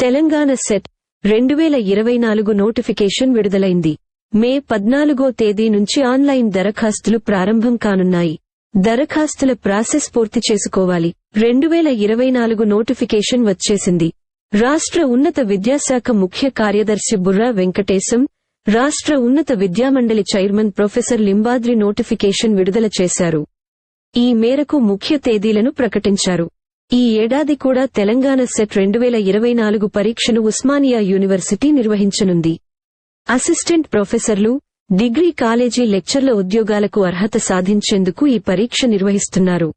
Telangana set రెండు వేల ఇరవై నాలుగు నోటిఫికేషన్ విడుదలైంది. మే పద్నాలుగో తేదీ నుంచి ఆన్లైన్ దరఖాస్తులు ప్రారంభం కానున్నాయి. దరఖాస్తుల ప్రాసెస్ పూర్తి చేసుకోవాలి. రెండు వేల ఇరవై నాలుగు నోటిఫికేషన్ వచ్చేసింది. రాష్ట్ర ఉన్నత విద్యాశాఖ ముఖ్య కార్యదర్శి బుర్రా వెంకటేశం రాష్ట్ర ఉన్నత విద్యామండలి చైర్మన్ ప్రొఫెసర్ లింబాద్రి నోటిఫికేషన్ విడుదల చేశారు. ఈ మేరకు ముఖ్య తేదీలను ప్రకటించారు. ఈ ఏడాది కూడా తెలంగాణ సెట్ రెండు వేల ఇరవై నాలుగు పరీక్షను ఉస్మానియా యూనివర్సిటీ నిర్వహించనుంది. అసిస్టెంట్ ప్రొఫెసర్లు డిగ్రీ కాలేజీ లెక్చర్ల ఉద్యోగాలకు అర్హత సాధించేందుకు ఈ పరీక్ష నిర్వహిస్తున్నారు.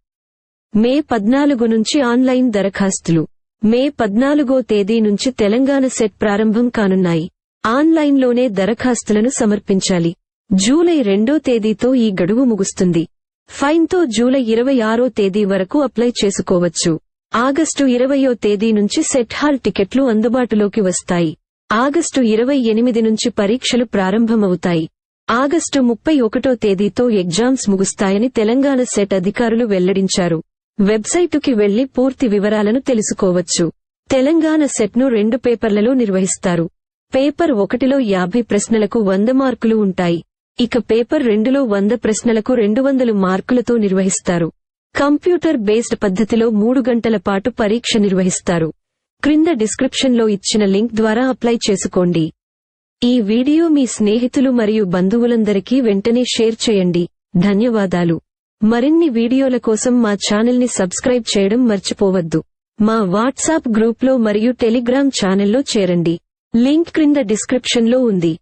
మే పద్నాలుగు నుంచి ఆన్లైన్ దరఖాస్తులు. మే పద్నాలుగో తేదీ నుంచి తెలంగాణ సెట్ ప్రారంభం కానున్నాయి. ఆన్లైన్లోనే దరఖాస్తులను సమర్పించాలి. జూలై రెండో తేదీతో ఈ గడువు ముగుస్తుంది. ఫైన్తో జూలై ఇరవై ఆరో తేదీ వరకు అప్లై చేసుకోవచ్చు. ఆగస్టు ఇరవయో తేదీ నుంచి సెట్ హాల్ టికెట్లు అందుబాటులోకి వస్తాయి. ఆగస్టు ఇరవై ఎనిమిది నుంచి పరీక్షలు ప్రారంభమవుతాయి. ఆగస్టు ముప్పై ఒకటో తేదీతో ఎగ్జామ్స్ ముగుస్తాయని తెలంగాణ సెట్ అధికారులు వెల్లడించారు. వెబ్సైటుకి వెళ్ళి పూర్తి వివరాలను తెలుసుకోవచ్చు. తెలంగాణ సెట్ను రెండు పేపర్లలో నిర్వహిస్తారు. పేపర్ ఒకటిలో యాభై ప్రశ్నలకు వంద మార్కులు ఉంటాయి. ఇక పేపర్ రెండులో వంద ప్రశ్నలకు రెండు వందలు మార్కులతో నిర్వహిస్తారు. కంప్యూటర్ బేస్డ్ పద్ధతిలో మూడు గంటల పాటు పరీక్ష నిర్వహిస్తారు. క్రింద డిస్క్రిప్షన్లో ఇచ్చిన లింక్ ద్వారా అప్లై చేసుకోండి. ఈ వీడియో మీ స్నేహితులు మరియు బంధువులందరికీ వెంటనే షేర్ చేయండి. ధన్యవాదాలు. మరిన్ని వీడియోల కోసం మా ఛానల్ని సబ్స్క్రైబ్ చేయడం మర్చిపోవద్దు. మా వాట్సాప్ గ్రూప్లో మరియు టెలిగ్రామ్ ఛానల్లో చేరండి. లింక్ క్రింద డిస్క్రిప్షన్లో ఉంది.